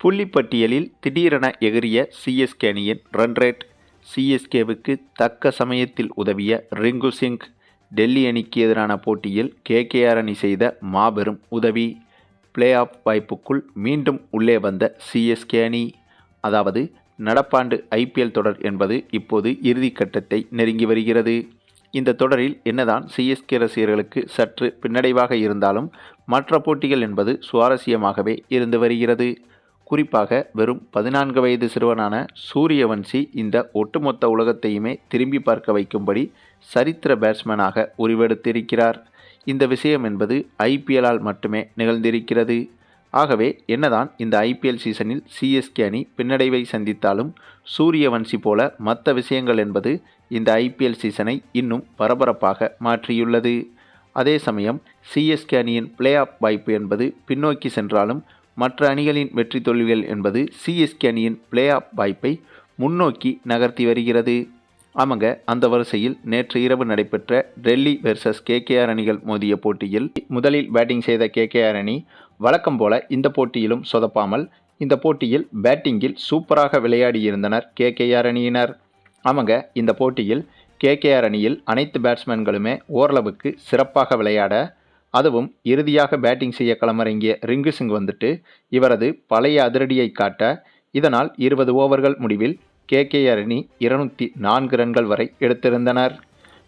புள்ளிப்பட்டியலில் திடீரென எகிரிய சிஎஸ்கே அணியின் ரன் ரேட் சிஎஸ்கேவுக்கு தக்க சமயத்தில் உதவிய ரிங்கு சிங் டெல்லி அணிக்கு எதிரான போட்டியில் கேகேஆர் அணி செய்த மாபெரும் உதவி. பிளே ஆஃப் வாய்ப்புக்குள் மீண்டும் உள்ளே வந்த சிஎஸ்கே அணி அதாவது நடப்பாண்டு ஐபிஎல் தொடர் என்பது இப்போது இறுதிக்கட்டத்தை நெருங்கி வருகிறது. இந்த தொடரில் என்னதான் சிஎஸ்கே ரசிகர்களுக்கு சற்று பின்னடைவாக இருந்தாலும் மற்ற போட்டிகள் என்பது சுவாரஸ்யமாகவே இருந்து வருகிறது. குறிப்பாக வெறும் பதினான்கு வயது சிறுவனான சூரியவன்சி இந்த ஒட்டுமொத்த உலகத்தையுமே திரும்பி பார்க்க வைக்கும்படி சரித்திர பேட்ஸ்மேனாக உருவெடுத்திருக்கிறார். இந்த விஷயம் என்பது ஐபிஎல்லால் மட்டுமே நிகழ்ந்திருக்கிறது. ஆகவே என்னதான் இந்த ஐபிஎல் சீசனில் சிஎஸ்கே அணி பின்னடைவை சந்தித்தாலும் சூரியவன்சி போல மற்ற விஷயங்கள் என்பது இந்த ஐபிஎல் சீசனை இன்னும் பரபரப்பாக மாற்றியுள்ளது. அதே சமயம் சிஎஸ்கே அணியின் பிளே ஆஃப் வாய்ப்பு என்பது பின்னோக்கி சென்றாலும் மற்ற அணிகளின் வெற்றி தோல்விகள் என்பது சிஎஸ்கே அணியின் பிளே ஆஃப் வாய்ப்பை முன்னோக்கி நகர்த்தி வருகிறது. ஆமாங்க அந்த வரிசையில் நேற்று இரவு நடைபெற்ற டெல்லி வெர்சஸ் கேகேஆர் அணிகள் மோதிய போட்டியில் முதலில் பேட்டிங் செய்த கேகேஆர் அணி வழக்கம் போல இந்த போட்டியிலும் சொதப்பாமல் இந்த போட்டியில் பேட்டிங்கில் சூப்பராக விளையாடியிருந்தனர் கேகேஆர் அணியினர். ஆமாங்க இந்த போட்டியில் கேகேஆர் அணியில் அனைத்து பேட்ஸ்மேன்களுமே ஓரளவுக்கு சிறப்பாக விளையாட அதுவும் இறுதியாக பேட்டிங் செய்ய களமிறங்கிய ரிங்கு சிங் வந்துட்டு இவரது பழைய அதிரடியை காட்ட இதனால் இருபது ஓவர்கள் முடிவில் கேகேஆர் அணி இருநூற்றி நான்கு ரன்கள் வரை எடுத்திருந்தனர்.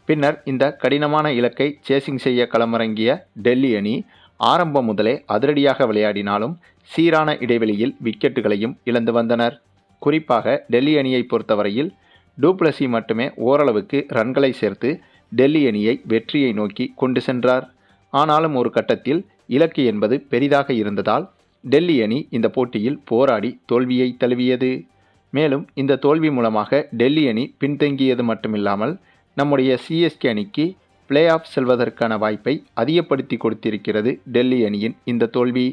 பின்னர் இந்த கடினமான இலக்கை சேசிங் செய்ய களமிறங்கிய டெல்லி அணி ஆரம்பம் முதலே அதிரடியாக விளையாடினாலும் சீரான இடைவெளியில் விக்கெட்டுகளையும் இழந்து வந்தனர். குறிப்பாக டெல்லி அணியை பொறுத்தவரையில் டூப்ளசி e மட்டுமே ஓரளவுக்கு ரன்களை சேர்த்து டெல்லி அணியை வெற்றியை நோக்கி கொண்டு சென்றார். ஆனாலும் ஒரு கட்டத்தில் இலக்கு என்பது பெரிதாக இருந்ததால் டெல்லி அணி இந்த போட்டியில் போராடி தோல்வியை தழுவியது. மேலும் இந்த தோல்வி மூலமாக டெல்லி அணி பின்தங்கியது மட்டுமில்லாமல் நம்முடைய சிஎஸ்கே அணிக்கு பிளே ஆஃப் செல்வதற்கான வாய்ப்பை அதிகப்படுத்தி கொடுத்திருக்கிறது டெல்லி அணியின் இந்த தோல்வி.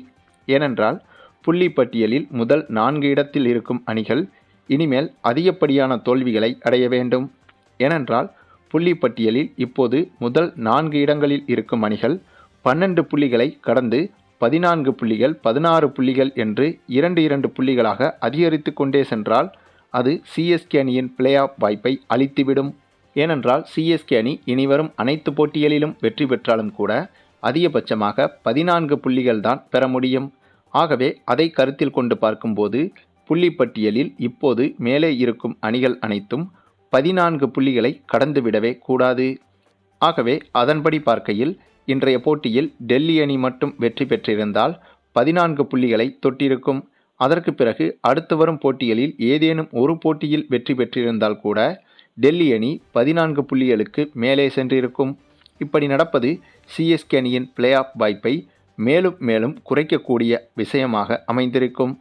ஏனென்றால் புள்ளி பட்டியலில் முதல் நான்கு இடத்தில் இருக்கும் அணிகள் இனிமேல் அதிகப்படியான தோல்விகளை அடைய வேண்டும். ஏனென்றால் புள்ளி பட்டியலில் இப்போது முதல் நான்கு இடங்களில் இருக்கும் அணிகள் பன்னெண்டு புள்ளிகளை கடந்து பதினான்கு புள்ளிகள் பதினாறு புள்ளிகள் என்று இரண்டு இரண்டு புள்ளிகளாக அதிகரித்து கொண்டே சென்றால் அது சிஎஸ்கே அணியின் பிளே ஆஃப் வாய்ப்பை அளித்துவிடும் ஏனென்றால் சிஎஸ்கே அணி இனிவரும் அனைத்து போட்டிகளிலும் வெற்றி பெற்றாலும் கூட அதிகபட்சமாக பதினான்கு புள்ளிகள் தான் பெற முடியும். ஆகவே அதை கருத்தில் கொண்டு பார்க்கும்போது புள்ளிப்பட்டியலில் இப்போது மேலே இருக்கும் அணிகள் அனைத்தும் பதினான்கு புள்ளிகளை கடந்துவிடவே கூடாது. ஆகவே அதன்படி பார்க்கையில் இன்றைய போட்டியில் டெல்லி அணி மட்டும் வெற்றி பெற்றிருந்தால் பதினான்கு புள்ளிகளை தொட்டிருக்கும். அதற்கு பிறகு அடுத்து வரும் போட்டிகளில் ஏதேனும் ஒரு போட்டியில் வெற்றி பெற்றிருந்தால் கூட டெல்லி அணி பதினான்கு புள்ளிகளுக்கு மேலே சென்றிருக்கும். இப்படி நடப்பது சிஎஸ்கே அணியின் பிளே ஆஃப் வாய்ப்பை மேலும் மேலும் குறைக்கக்கூடிய விஷயமாக அமைந்திருக்கும்.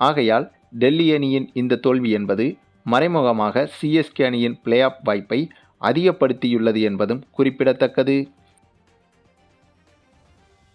ஆகையால் டெல்லி அணியின் இந்த தோல்வி என்பது மறைமுகமாக சிஎஸ்கே அணியின் பிளே ஆஃப் வாய்ப்பை அதிகப்படுத்தியுள்ளது என்பதும் குறிப்பிடத்தக்கது.